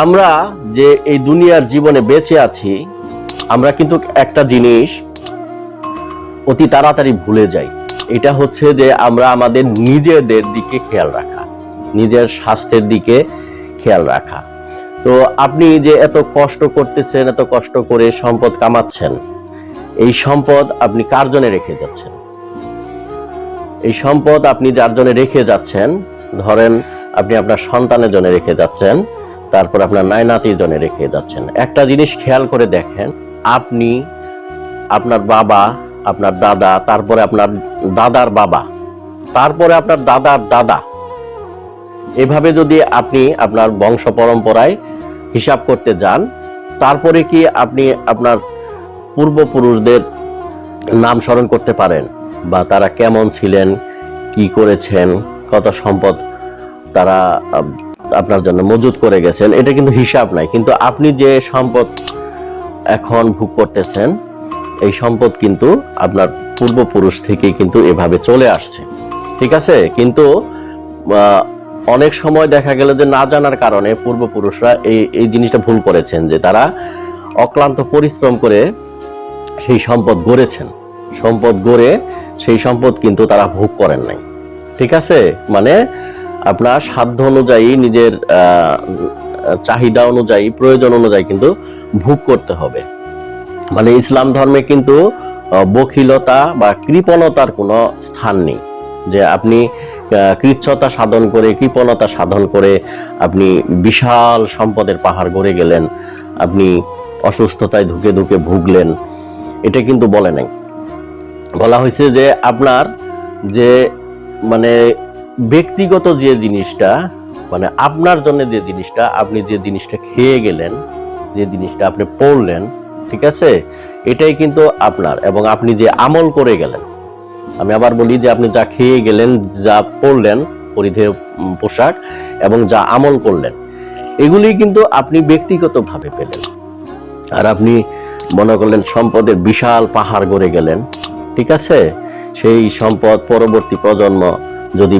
আমরা যে এই দুনিয়ার জীবনে বেঁচে আছি, আমরা কিন্তু একটা জিনিস অতি তাড়াতাড়ি ভুলে যাই। এটা হচ্ছে যে আমরা আমাদের নিজেদের দিকে খেয়াল রাখা, নিজের স্বাস্থ্যের দিকে খেয়াল রাখা। তো আপনি যে এত কষ্ট করতেছেন, এত কষ্ট করে সম্পদ কামাচ্ছেন, এই সম্পদ আপনি কার জন্য রেখে যাচ্ছেন? এই সম্পদ আপনি যার জন্য রেখে যাচ্ছেন, ধরেন আপনি আপনার সন্তানের জন্য রেখে যাচ্ছেন তারপর আপনার নায়নাতির জন্য রেখে যাচ্ছেন। একটা জিনিস খেয়াল করে দেখেন, আপনি আপনার বাবা, আপনার দাদা, তারপরে আপনার দাদার বাবা, তারপরে আপনার দাদার দাদা, এভাবে যদি আপনি আপনার বংশ পরম্পরায় হিসাব করতে যান, তারপরে কি আপনি আপনার পূর্বপুরুষদের নাম স্মরণ করতে পারেন? বা তারা কেমন ছিলেন, কি করেছেন, কত সম্পদ তারা আপনার জন্য মজুত করে গেছেন, এটা কিন্তু হিসাব নাই। কিন্তু আপনি যে সম্পদ এখন ভোগ করতেছেন, এই সম্পদ কিন্তু আপনার পূর্বপুরুষ থেকে কিন্তু এভাবে চলে আসছে। ঠিক আছে? কিন্তু অনেক সময় দেখা গেল যে না জানার কারণে পূর্বপুরুষরা এই এই জিনিসটা ভুল করেছেন, যে তারা অক্লান্ত পরিশ্রম করে সেই সম্পদ গড়েছেন। সম্পদ গড়ে সেই সম্পদ কিন্তু তারা ভোগ করেন নাই। ঠিক আছে? মানে আপনার সাধ্য অনুযায়ী নিজের চাহিদা অনুযায়ী, প্রয়োজন অনুযায়ী কিন্তু ভোগ করতে হবে। মানে ইসলাম ধর্মে কিন্তু বখিলতা বা কৃপণতার কোনো স্থান নেই। যে আপনি কৃচ্ছতা সাধন করে, কৃপণতা সাধন করে আপনি বিশাল সম্পদের পাহাড় গড়ে গেলেন, আপনি অসুস্থতায় ধুকে ধুকে ভুগলেন, এটা কিন্তু বলে নাই। বলা হয়েছে যে আপনার যে মানে ব্যক্তিগত যে জিনিসটা মানে আপনার জন্য যে জিনিসটা, আপনি যে জিনিসটা খেয়ে গেলেন, যে জিনিসটা আপনি পড়লেন, ঠিক আছে? এটাই কিন্তু আপনার এবং আপনি যে আমল করে গেলেন। আমি আবার বলি যে আপনি যা খেয়ে গেলেন, যা পড়লেন, পরিধেয় পোশাক এবং যা আমল করলেন, এগুলি কিন্তু আপনি ব্যক্তিগতভাবে পেলেন। আর আপনি মনে করলেন সম্পদের বিশাল পাহাড় গড়ে গেলেন, ঠিক আছে? সেই সম্পদ পরবর্তী প্রজন্ম যদি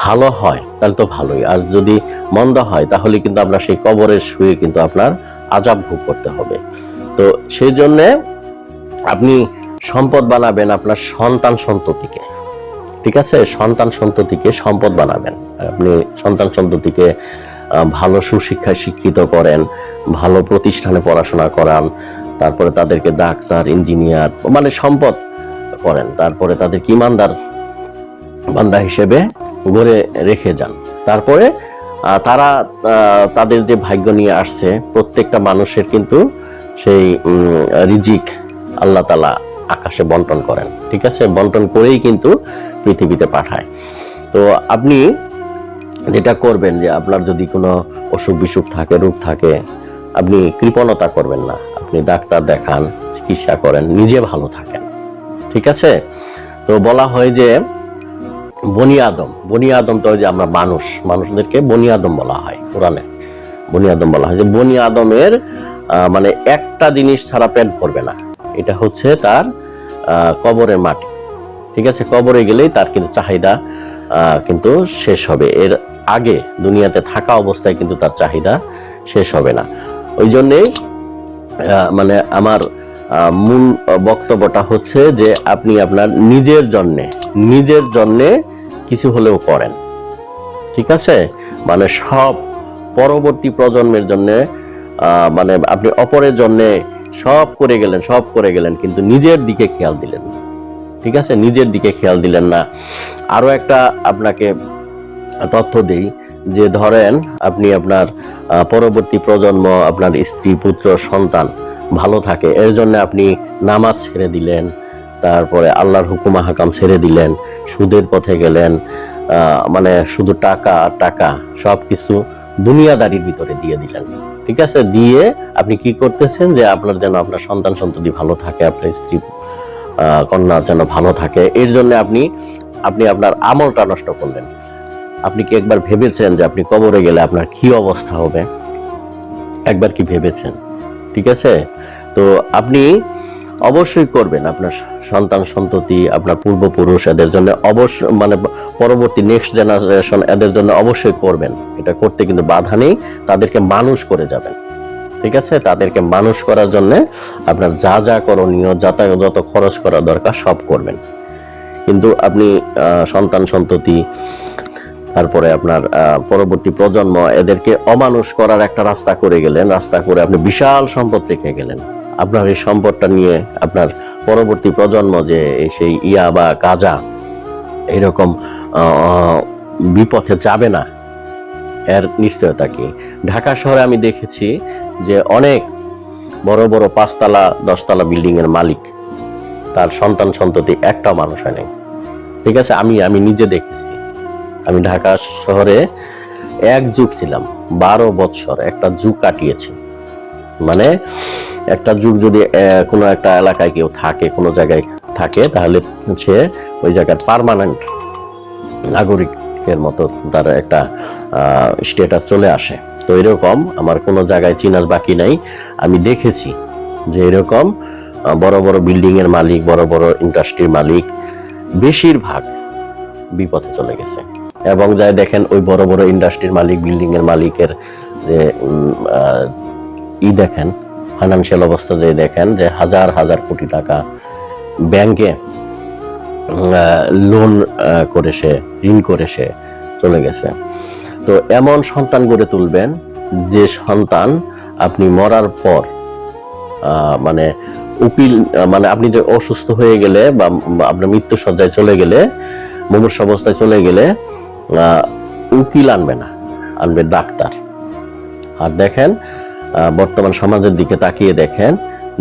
ভালো হয়, তাহলে তো ভালোই। আর যদি মন্দ হয়, তাহলে কিন্তু আপনার সেই কবরের শুয়ে কিন্তু আপনার আজাব ভোগ করতে হবে। তো সেই জন্যে আপনি সম্পদ বানাবেন আপনার সন্তান সন্ততিকে। ঠিক আছে? সন্তান সন্ততিকে সম্পদ বানাবেন। আপনি সন্তান সন্ততিকে ভালো সুশিক্ষায় শিক্ষিত করেন, ভালো প্রতিষ্ঠানে পড়াশোনা করান, তারপরে তাদেরকে ডাক্তার, ইঞ্জিনিয়ার মানে সম্পদ করেন। তারপরে তাদেরকে ইমানদার বান্দা হিসেবে গড়ে রেখে যান। তারপরে তারা তাদের যে ভাগ্য নিয়ে আসছে, প্রত্যেকটা মানুষের কিন্তু সেই রিজিক আল্লাহ তালা আকাশে বন্টন করেন। ঠিক আছে? বন্টন করেই কিন্তু পৃথিবীতে পাঠায়। তো আপনি যেটা করবেন যে আপনার যদি কোনো অসুখ বিসুখ থাকে, রোগ থাকে, আপনি কৃপণতা করবেন না। আপনি ডাক্তার দেখান, চিকিৎসা করেন, নিজে ভালো থাকেন। ঠিক আছে? তো বলা হয় যে বনি আদম। বনি আদম তো যে আমরা মানুষ। মানুষদেরকে বনি আদম বলা হয় কোরআনে। বনি আদম বলা হয় যে বনি আদমের মানে একটা জিনিস ছাড়া পেট ভরবে না। এটা হচ্ছে তার কবরের মাটি। ঠিক আছে কবরে গেলেই তার কিন্তু চাহিদা কিন্তু শেষ হবে। এর আগে দুনিয়াতে থাকা অবস্থায় কিন্তু তার চাহিদা শেষ হবে না। ওই জন্যেই আহ, মানে আমার মূল বক্তব্যটা হচ্ছে যে আপনি আপনার নিজের জন্যে নিজের জন্যে কিছু হলেও করেন। ঠিক আছে? মানে সব পরবর্তী প্রজন্মের জন্য মানে আপনি অপরের জন্য সব করে গেলেন, সব করে গেলেন, কিন্তু নিজের দিকে খেয়াল দিলেন না। ঠিক আছে? নিজের দিকে খেয়াল দিলেন না। আরও একটা আপনাকে তথ্য দিই, যে ধরেন আপনি আপনার পরবর্তী প্রজন্ম, আপনার স্ত্রী, পুত্র, সন্তান ভালো থাকে, এর জন্য আপনি নামাজ ছেড়ে দিলেন তারপরে আল্লাহর হুকুম হাকাম ছেড়ে দিলেন, সুদের পথে গেলেন মানে শুধু টাকা টাকা সব কিছু দুনিয়াদারির ভিতরে দিয়ে দিলেন। ঠিক আছে? দিয়ে আপনি কি করতেছেন যে আপনার যেন আপনার সন্তান সন্ততি ভালো থাকে, আপনার স্ত্রী কন্যা যেন ভালো থাকে, এর জন্য আপনি আপনি আপনার আমলটা নষ্ট করলেন। আপনি কি একবার ভেবেছেন যে আপনি কবরে গেলে আপনার কি অবস্থা হবে? একবার কি ভেবেছেন? ঠিক আছে? তো আপনি অবশ্যই করবেন আপনার সন্তান সন্ততি, আপনার পূর্বপুরুষ, এদের জন্য অবশ্য মানে পরবর্তী নেক্সট জেনারেশন এদের জন্য অবশ্যই করবেন। এটা করতে কিন্তু বাধা নেই, তাদেরকে মানুষ করে যাবেন। ঠিক আছে? তাদেরকে মানুষ করার জন্য আপনার যা যা করণীয়, যত যত খরচ করা দরকার সব করবেন। কিন্তু আপনি সন্তান সন্ততি, তারপরে আপনার পরবর্তী প্রজন্ম, এদেরকে অমানুষ করার একটা রাস্তা করে গেলেন। রাস্তা করে আপনি বিশাল সম্পদ রেখে গেলেন। আপনার এই সম্পদটা নিয়ে আপনার পরবর্তী প্রজন্ম যে সেই ইয়া বা কাজা, এরকম বিপথে যাবে না। এর নিশ্চয়তা কি? ঢাকা শহরে আমি দেখেছি যে অনেক বড় বড় পাঁচতলা, দশতলা বিল্ডিং এর মালিক, তার সন্তান সন্ততি একটা মানুষ হয় নাই। ঠিক আছে, আমি আমি নিজে দেখেছি। আমি ঢাকা শহরে এক যুগ ছিলাম, বারো বৎসর একটা যুগ কাটিয়েছি। মানে একটা যুগ যদি কোনো একটা এলাকায় কেউ থাকে, কোনো জায়গায় থাকে, তাহলে সে ওই জায়গার পার্মানেন্ট নাগরিকের মতো তার একটা স্টেটাস চলে আসে। তো এরকম আমার কোনো জায়গায় চিনার বাকি নাই। আমি দেখেছি যে এরকম বড় বড় বিল্ডিং এর মালিক, বড় বড় ইন্ডাস্ট্রির মালিক বেশিরভাগ বিপথে চলে গেছে। এবং যাই দেখেন ওই বড় বড় ইন্ডাস্ট্রির মালিক বিল্ডিং এর মালিকের যে ই দেখেন ফাইন্যান্সিয়াল অবস্থা যে দেখেন, যে হাজার হাজার কোটি টাকা ব্যাংকে লোন করে সে, ঋণ করে সে চলে গেছে। তো এমন সন্তান গড়ে তুলবেন যে সন্তান আপনি মরার পর মানে উকিল মানে আপনি যে অসুস্থ হয়ে গেলে বা আপনার মৃত্যু সজ্জায় চলে গেলে, মুমূর্ষ অবস্থায় চলে গেলে উকিল আনবে না, আনবে ডাক্তার। আর দেখেন বর্তমান সমাজের দিকে তাকিয়ে দেখেন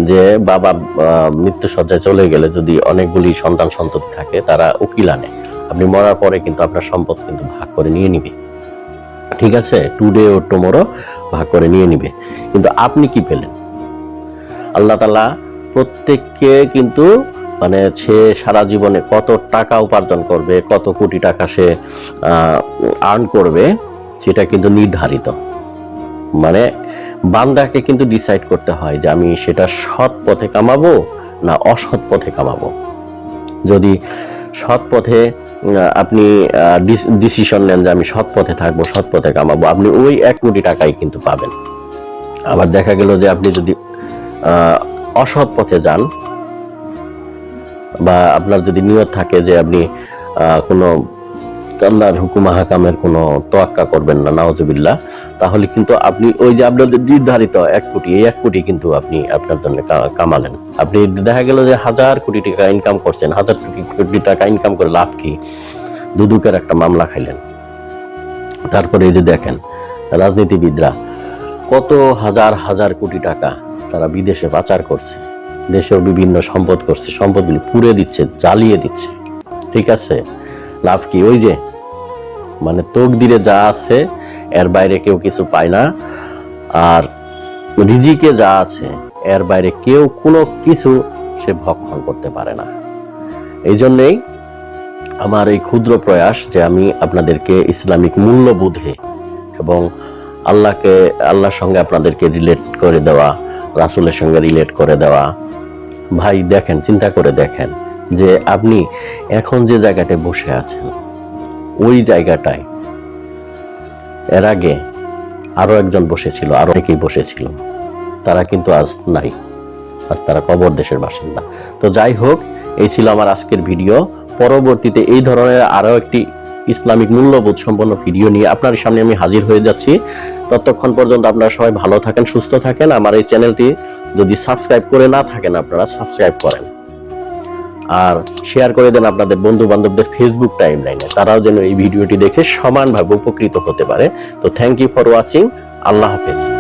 যে বাবা আহ, মৃত্যু সজ্জায় চলে গেলে যদি অনেকগুলি সন্তান সন্ততি থাকে তারা উকিল আনে। আপনি মরার পরে কিন্তু আপনার সম্পদ কিন্তু ভাগ করে নিয়ে নিবে। ঠিক আছে? টুডে ও টুমোরো ভাগ করে নিয়ে নিবে। কিন্তু আপনি কি পেলেন? আল্লাহ তালা প্রত্যেককে কিন্তু মানে সে সারা জীবনে কত টাকা উপার্জন করবে কত কোটি টাকা সে আর্ন করবে সেটা কিন্তু নির্ধারিত। মানে বান্দাকে কিন্তু ডিসাইড করতে হয় যে আমি সেটা সৎ পথে কামাবো না অসৎ পথে কামাবো। যদি সৎ পথে আপনি ডিসিশন নেন যে আমি সৎ পথে থাকব, সৎ পথে কামাবো, আপনি ওই এক কোটি টাকাই কিন্তু পাবেন। আবার দেখা গেল যে আপনি যদি অসৎ পথে যান বা আপনার যদি নিয়ত থাকে যে আপনি কোনো আল্লাহর হুকুম হাকামের কোনো তোয়াক্কা করবেন না নাওজবিল্লাহ তাহলে কিন্তু আপনি ওই যে আপনাদের নির্ধারিত এক কোটি, এই এক কোটি কিন্তু আপনি আপনার জন্য কামালেন। আপনি দেখা গেল যে হাজার কোটি টাকা ইনকাম করছেন, হাজার কোটি টাকা ইনকাম করে লাভ কি? দুদুকের একটা মামলা খাইলেন। তারপরে যে দেখেন, রাজনীতিবিদরা কত হাজার হাজার কোটি টাকা তারা বিদেশে পাচার করছে, দেশেও বিভিন্ন সম্পদ করছে, সম্পদগুলি পুড়ে দিচ্ছে, জ্বালিয়ে দিচ্ছে। ঠিক আছে? লাভ কি? ওই যে মানে তকদিরে যা আছে, এর বাইরে কেউ কিছু পায় না। আর রিজিকে যা আছে, এর বাইরে কেউ কোনো কিছু সে ভক্ষণ করতে পারে না। এই জন্যেই আমার এই ক্ষুদ্র প্রয়াস যে আমি আপনাদেরকে ইসলামিক মূল্যবোধে এবং আল্লাহকে, আল্লাহর সঙ্গে আপনাদেরকে রিলেট করে দেওয়া, রাসুলের সঙ্গে রিলেট করে দেওয়া। ভাই, দেখেন, চিন্তা করে দেখেন। যে আপনি এখন যে জায়গাটায় বসে আছেন, ওই জায়গাটায় এর আগে আরও একজন বসেছিল, আরও অনেকেই বসেছিল। তারা কিন্তু আজ নাই আজ তারা কবর দেশের বাসিন্দা। তো যাই হোক, এই ছিল আমার আজকের ভিডিও। পরবর্তীতে এই ধরনের আরও একটি ইসলামিক মূল্যবোধ সম্পন্ন ভিডিও নিয়ে আপনার সামনে আমি হাজির হয়ে যাচ্ছি। ততক্ষণ পর্যন্ত আপনারা সবাই ভালো থাকেন, সুস্থ থাকেন। আমার এই চ্যানেলটি যদি সাবস্ক্রাইব করে না থাকেন আপনারা, সাবস্ক্রাইব করেন। আর শেয়ার করে দেন আপনাদের বন্ধু বান্ধবদের ফেসবুক টাইম লাইনে তারাও যেন এই ভিডিওটি দেখে সমানভাবে উপকৃত হতে পারে। তো থ্যাংক ইউ ফর ওয়াচিং আল্লাহ হাফেজ।